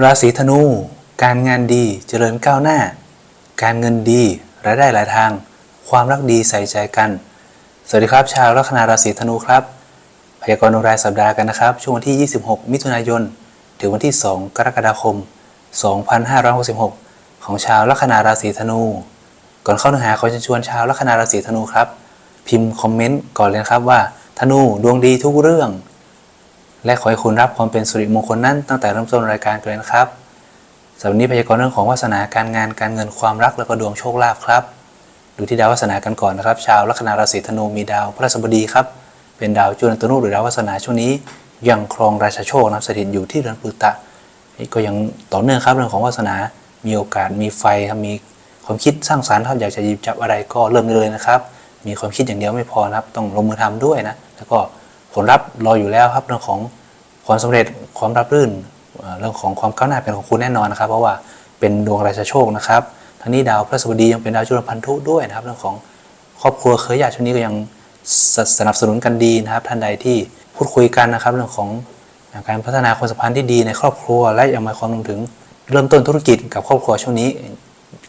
ราศีธนู การงานดีเจริญก้าวหน้า การเงินดีรายได้หลายทาง ความรักดีใส่ใจกัน สวัสดีครับ ชาวลัคนาราศีธนูครับ พยากรณ์ดวงรายสัปดาห์กันนะครับ ช่วงวันที่ 26 มิถุนายน ถึงวันที่ 2 กรกฎาคม 2566 ของชาวลัคนาราศีธนู ก่อนเข้าเนื้อหาขอเชิญชวนชาวลัคนาราศีธนูครับ พิมพ์คอมเมนต์ก่อนเลยครับว่า ธนูดวงดีทุกเรื่อง และขอให้คุณรับความเป็นสุริมงคลนั้นตั้งแต่เริ่มต้นรายการกันเลยนะครับสำหรับนี้พยากรณ์เรื่องของวาสนาการงานการเงินความรักและก็ดวงโชคลาภครับ ดูที่ดาววาสนากันก่อนนะครับ ชาวลัคนาราศีธนูมีดาวพระราชบดีครับ เป็นดาวจุลตนุหรือดาววาสนาช่วงนี้ยังครองราชาโชคนะสถิตอยู่ที่เรือนปุตตะก็ยังต่อเนื่องครับเรื่องของวาสนา มีโอกาสมีไฟครับมีความคิดสร้างสรรค์ครับอยากจะหยิบจับอะไรก็เริ่มเลยนะครับ มีความคิดอย่างเดียวไม่พอนะครับ ต้องลงมือทำด้วยนะแล้วก็ ผลลัพธ์รออยู่แล้วครับเรื่องของความสำเร็จความรับรื่นเรื่องของความก้าวหน้าเป็นของคุณแน่นอนนะครับ เพราะว่าเป็นดวงราชาโชคนะครับทั้งนี้ดาวพระสบดียังเป็นดาวจุลพันธุด้วยนะครับ เรื่องของครอบครัวเคยญาติช่วงนี้ก็ยังสสนับสนุนกันดีนะครับ ท่านใดที่พูดคุยกันนะครับ เรื่องของการพัฒนาความสัมพันธ์ที่ดีในครอบครัว และยังมาความรวมถึงเริ่มต้นธุรกิจกับครอบครัวช่วงนี้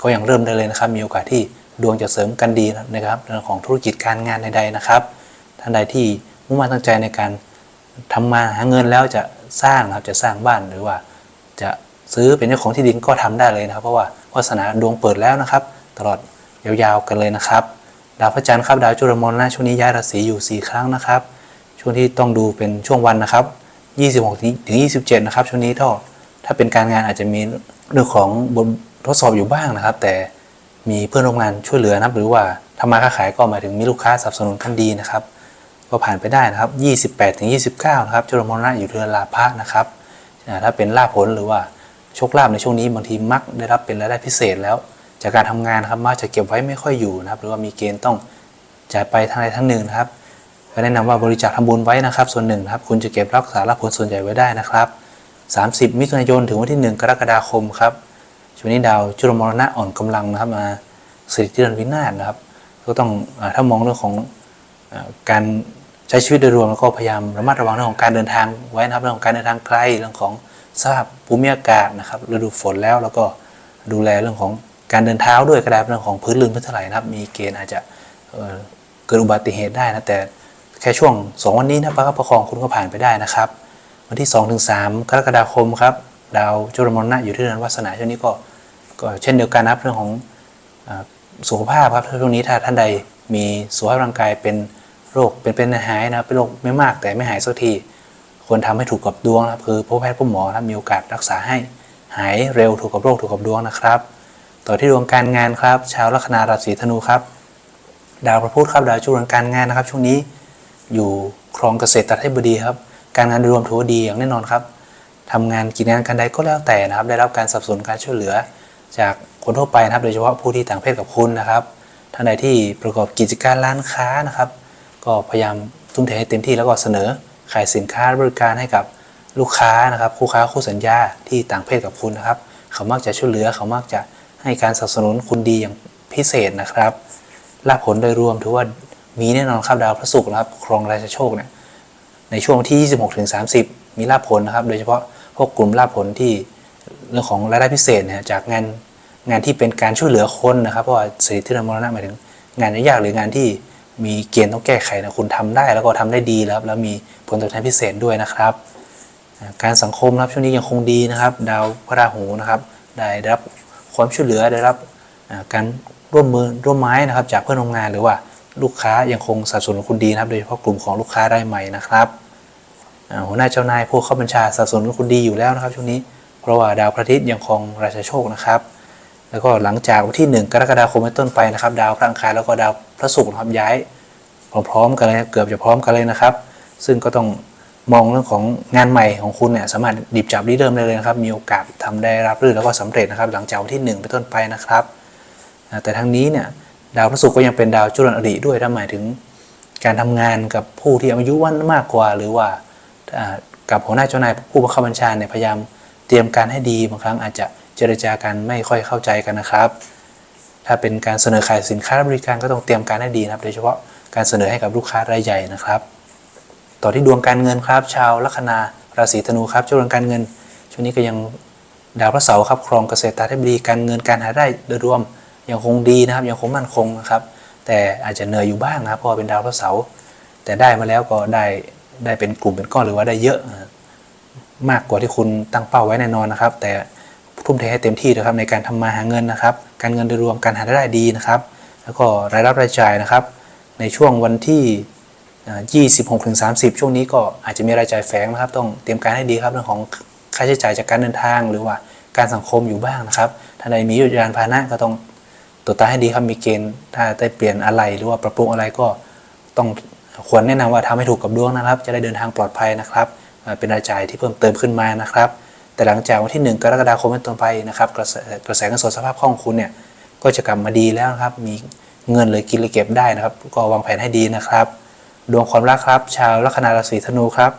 ก็ยังเริ่มได้เลยนะครับ มีโอกาสที่ดวงจะเสริมกันดีนะครับเรื่องของธุรกิจการงานใดๆนะครับ ท่านใดที่ มุ่งมั่นตั้งใจในการทำมาหาเงินแล้วจะสร้างครับจะสร้างบ้านหรือว่า จะซื้อเป็นเจ้าของที่ดินก็ทำได้เลยนะครับ เพราะว่าวาสนาดวงเปิดแล้วนะครับ ตลอดยาวๆกันเลยนะครับ ดาวพระจันทร์ครับดาวจุลมรณะช่วงนี้ย้ายราศีอยู่ 4 ครั้งนะครับ ช่วงที่ต้องดูเป็นช่วงวันนะครับ 26ถึง27 นะครับ ช่วงนี้ถ้าถ้าเป็นการงานอาจจะมีเรื่องของบททดสอบอยู่บ้างนะครับ แต่มีเพื่อนร่วมงานช่วยเหลือนะครับ หรือว่าทำมาค้าขายก็หมายถึงมีลูกค้าสนับสนุนกันดีนะครับ ก็ผ่านไปได้นะครับ 28ถึง29 นะครับจุลมรณะอยู่เรือนลาภะนะครับถ้าเป็นลาภผลหรือว่าโชคลาภในช่วงนี้บางทีมักได้รับเป็นรายได้พิเศษแล้ว จากการทำงานนะครับมักจะเก็บไว้ไม่ค่อยอยู่นะครับ หรือว่ามีเกณฑ์ต้องจ่ายไปทางใดทางหนึ่งนะครับก็แนะนำว่าบริจาคทำบุญไว้นะครับ ส่วนหนึ่งครับ คุณจะเก็บรักษารับผลส่วนใหญ่ไว้ได้นะครับ 30 มิถุนายนถึงวันที่ 1 กรกฎาคมครับช่วงนี้ดาวจุลมรณะอ่อนกำลังนะครับมาสถิตที่เรือนวินาศนะครับ ก็ต้องถ้ามองเรื่องของอการ ใช้ชีวิตโดยรวมแล้วก็พยายามระมัดระวังเรื่องของการเดินทางไว้นะครับเรื่องของการเดินทางไกลเรื่องของสภาพภูมิอากาศนะครับฤดูฝนแล้วแล้วก็ดูแลเรื่องของการเดินเท้าด้วยก็ได้เรื่องของพื้นลื่นพื้นถลายนะครับ มีเกณฑ์อาจจะเเกิดอุบัติเหตุได้นะแต่แค่ช่วง 2 วันนี้นะประคับประคองคุณก็ผ่านไปได้นะครับ วันที่ 2-3 กรกฎาคมครับดาวจุลมรณะอยู่ที่เรือนวาสนาช่วงนี้ก็ก็เช่นเดียวกันนะครับเรื่องของอสุขภาพครับช่วงนี้ถ้าท่านใดมีสุขภาพร่างกายเป็น โรคเป็นเป็นหายนะครับเป็นโรคไม่มากแต่ไม่หายสักทีควรทำให้ถูกกับดวงนะครับคือพบแพทย์พบหมอนะครับมีโอกาสรักษาให้หายเร็วถูกกับโรคถูกกับดวงนะครับ ต่อที่ดวงการงานครับ ชาวลัคนาราศีธนูครับ ดาวพระพุธครับดาวจุลการงานนะครับ ช่วงนี้อยู่ครองเกษตรตัดให้บดีครับ การงานโดยรวมถือว่าดีอย่างแน่นอนครับทำงานกิจงานการใดก็แล้วแต่นะครับ ได้รับการสนับสนุนการช่วยเหลือ จากคนทั่วไปนะครับ โดยเฉพาะผู้ที่ต่างเพศกับคุณนะครับท่านใดที่ประกอบกิจการร้านค้านะครับ ก็พยายามทุ่มเทให้เต็มที่แล้วก็เสนอขายสินค้าบริการให้กับลูกค้านะครับคู่ค้าคู่สัญญาที่ต่างเพศกับคุณนะครับ เขามักจะช่วยเหลือเขามักจะให้การสนับสนุนคุณดีอย่างพิเศษนะครับลาภผลโดยรวมถือว่ามีแน่นอนครับดาวพระศุกร์นะครับครองราชโชคเนี่ยในช่วงที่ 26ถึง30 มีลาภผลนะครับ โดยเฉพาะพวกกลุ่มลาภผลที่เรื่องของรายได้พิเศษเนี่ยจากงานงานที่เป็นการช่วยเหลือคนนะครับ เพราะว่าสถิตที่มรณะหมายถึงงานยากหรืองานที่ มีเกณฑ์ต้องแก้ไขนะคุณทำได้แล้วก็ทำได้ดีแล้วแล้วมีผลตอบแทนพิเศษด้วยนะครับ การสังคมนะครับช่วงนี้ยังคงดีนะครับ ดาวพระราหูนะครับ ได้รับความช่วยเหลือได้รับการร่วมมือร่วมไม้นะครับ จากเพื่อนร่วมงานหรือว่าลูกค้ายังคงสับสนุนคุณดีนะครับ โดยเฉพาะกลุ่มของลูกค้ารายใหม่นะครับหัวหน้าเจ้านายผู้เข้าบัญชาสับสนุนคุณดีอยู่แล้วนะครับช่วงนี้เพราะว่าดาวพระอาทิตย์ยังคงราชาโชคนะครับ แล้วก็หลังจากวันที่ 1 กรกฎาคมเป็นต้นไปนะครับ ดาวพระอังคารแล้วก็ดาวพระศุกร์นะครับย้ายพร้อมๆกันเลยเกือบจะพร้อมกันเลยนะครับ ซึ่งก็ต้องมองเรื่องของงานใหม่ของคุณเนี่ยสามารถดิบจับรีเริ่มได้เลยนะครับ มีโอกาสทำได้รับรื่นแล้วก็สำเร็จนะครับ หลังจากวันที่ 1 เป็นต้นไปนะครับแต่ทั้งนี้เนี่ยดาวพระศุกร์ก็ยังเป็นดาวจุลนอริด้วยถ้าหมายถึงการทำงานกับผู้ที่อายุวันมากกว่า หรือว่ากับหัวหน้าเจ้านายผู้บังคับบัญชาเนี่ยพยายามเตรียมการให้ดีบางครั้งอาจจะ เจรจากันไม่ค่อยเข้าใจกันนะครับ ถ้าเป็นการเสนอขายสินค้าและบริการก็ต้องเตรียมการให้ดีนะครับ โดยเฉพาะการเสนอให้กับลูกค้ารายใหญ่นะครับ ต่อที่ดวงการเงินครับ ชาวลัคนาราศีธนูครับช่วงการเงิน ช่วงนี้ก็ยังดาวพระเสาร์ครับครองเกษตรธิบดีการเงินการหาได้โดยรวมยังคงดีนะครับยังคงมั่นคงนะครับ แต่อาจจะเหนื่อยอยู่บ้างนะครับเพราะเป็นดาวพระเสาร์แต่ได้มาแล้วก็ได้ได้เป็นกลุ่มเป็นก้อนหรือว่าได้เยอะมากกว่าที่คุณตั้งเป้าไว้แน่นอนนะครับ แต่ ทุ่มเทให้เต็มที่นะครับในการทำมาหาเงินนะครับ การเงินโดยรวมการหารายได้ดีนะครับ แล้วก็รายรับรายจ่ายนะครับ ในช่วงวันที่26ถึง30 ช่วงนี้ก็อาจจะมีรายจ่ายแฝงนะครับ ต้องเตรียมการให้ดีครับเรื่องของค่าใช้จ่ายจากการเดินทาง หรือว่าการสังคมอยู่บ้างนะครับถ้าใดมียานพาหนะก็ต้องตรวจตาให้ดีครับมีเกณฑ์ ถ้าได้เปลี่ยนอะไรหรือว่าปรับปรุงอะไรก็ต้องควรแนะนำว่าทำให้ถูกกับดวงนะครับ จะได้เดินทางปลอดภัยนะครับ เป็นรายจ่ายที่เพิ่มเติมขึ้นมานะครับ แต่หลังจากวันที่ 1 กรกฎาคมเป็นต้นไปนะครับกระแสกระแสเงินสดสภาพคล่องคุณเนี่ยก็จะกลับมาดีแล้วครับมีเงินเลยกินเลยเก็บได้นะครับ ก็วางแผนให้ดีนะครับ ดวงความรักครับ ชาวลัคนาราศีธนูครับ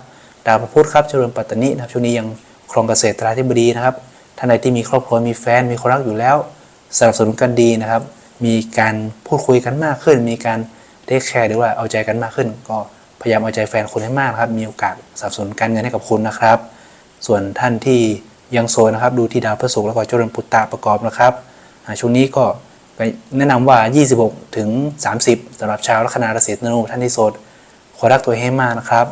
ดาวพระพุธครับเจริญปัตตนินะครับช่วงนี้ยังครองเกษตรราธิบดีนะครับท่านใดที่มีครอบครัวมีแฟนมีคนรักอยู่แล้วสนับสนุนกันดีนะครับ มีการพูดคุยกันมากขึ้น มีการเทคแคร์หรือว่าเอาใจกันมากขึ้น ก็พยายามเอาใจแฟนคุณให้มากครับ มีโอกาสสนับสนุนการเงินให้กับคุณนะครับ ส่วนท่านที่ยังโซนนะครับ ดูที่ดาวพฤหัสแล้วก็เจริญปุตตะประกอบนะครับช่วงนี้ก็แนะนำว่า 26 ถึง 30สำหรับชาวลัคนาราศีธนูท่านที่โสดขอรักตัวเองให้มากนะครับ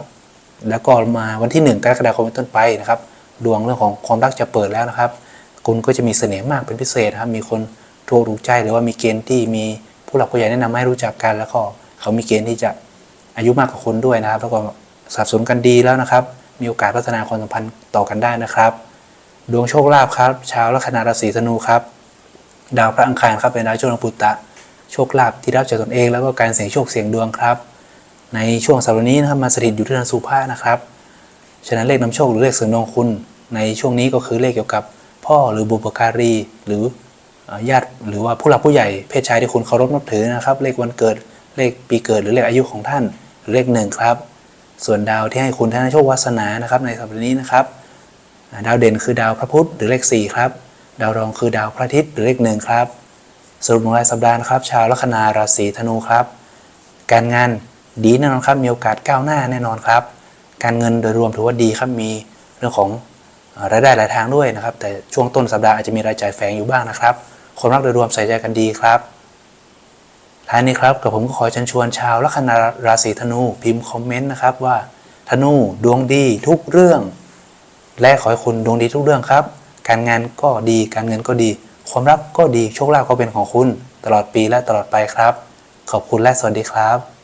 แล้วก็มาวันที่ 1 กรกฎาคมเป็นต้นไปนะครับ ดวงเรื่องของความรักจะเปิดแล้วนะครับ คุณก็จะมีเสน่ห์มากเป็นพิเศษนะครับ มีคนถูกถูกใจหรือว่ามีเกณฑ์ที่มีผู้หลักผู้ใหญ่แนะนำให้รู้จักกัน แล้วก็เขามีเกณฑ์ที่จะอายุมากกว่าคุณด้วยนะครับ แล้วก็สับสนกันดีแล้วนะครับ มีโอกาสพัฒนาความสัมพันธ์ต่อกันได้นะครับ ดวงโชคลาภครับ ชาวลัคนาราศีธนูครับ ดาวพระอังคารครับเป็นดาวโชคลปุตตะ โชคลาภที่รับจากตนเองแล้วก็การเสี่ยงโชคเสี่ยงดวงครับ ในช่วงสัปดาห์นี้นะครับมาสถิตอยู่ที่เดือนสุภานะครับ ฉะนั้นเลขนำโชคหรือเลขเสริมดวงคุณ ในช่วงนี้ก็คือเลขเกี่ยวกับ พ่อหรือบุปการี หรือเอ่อญาติหรือว่าผู้หลักผู้ใหญ่เพศชายที่คุณเคารพนับถือนะครับ เลขวันเกิดเลขปีเกิดหรือเลขอายุของท่านหรือเลขหนึ่งครับ ส่วนดาวที่ให้คุณธนโชควาสนานะครับในสัปดาห์นี้นะครับดาวเด่นคือดาวพระพุธหรือเลข4ครับดาวรองคือดาวพระอาทิตย์หรือเลขหนึ่งครับสรุปของรายสัปดาห์นะครับ ชาวลัคนาราศีธนูครับ การงานดีแน่นอนครับมีโอกาสก้าวหน้าแน่นอนครับ การเงินโดยรวมถือว่าดีครับมีเรื่องของรายได้หลายทางด้วยนะครับ แต่ช่วงต้นสัปดาห์อาจจะมีรายจ่ายแฝงอยู่บ้างนะครับคนรักโดยรวมใส่ใจกันดีครับ ท้ายนี้ครับกับผมก็ขอเชิญชวนชาวลัคนาราศีธนูพิมพ์คอมเมนต์นะครับว่าธนูดวงดีทุกเรื่อง และขอให้คุณดวงดีทุกเรื่องครับ การงานก็ดีการเงินก็ดี ความรักก็ดีโชคลาภก็เป็นของคุณ ตลอดปีและตลอดไปครับ ขอบคุณและสวัสดีครับ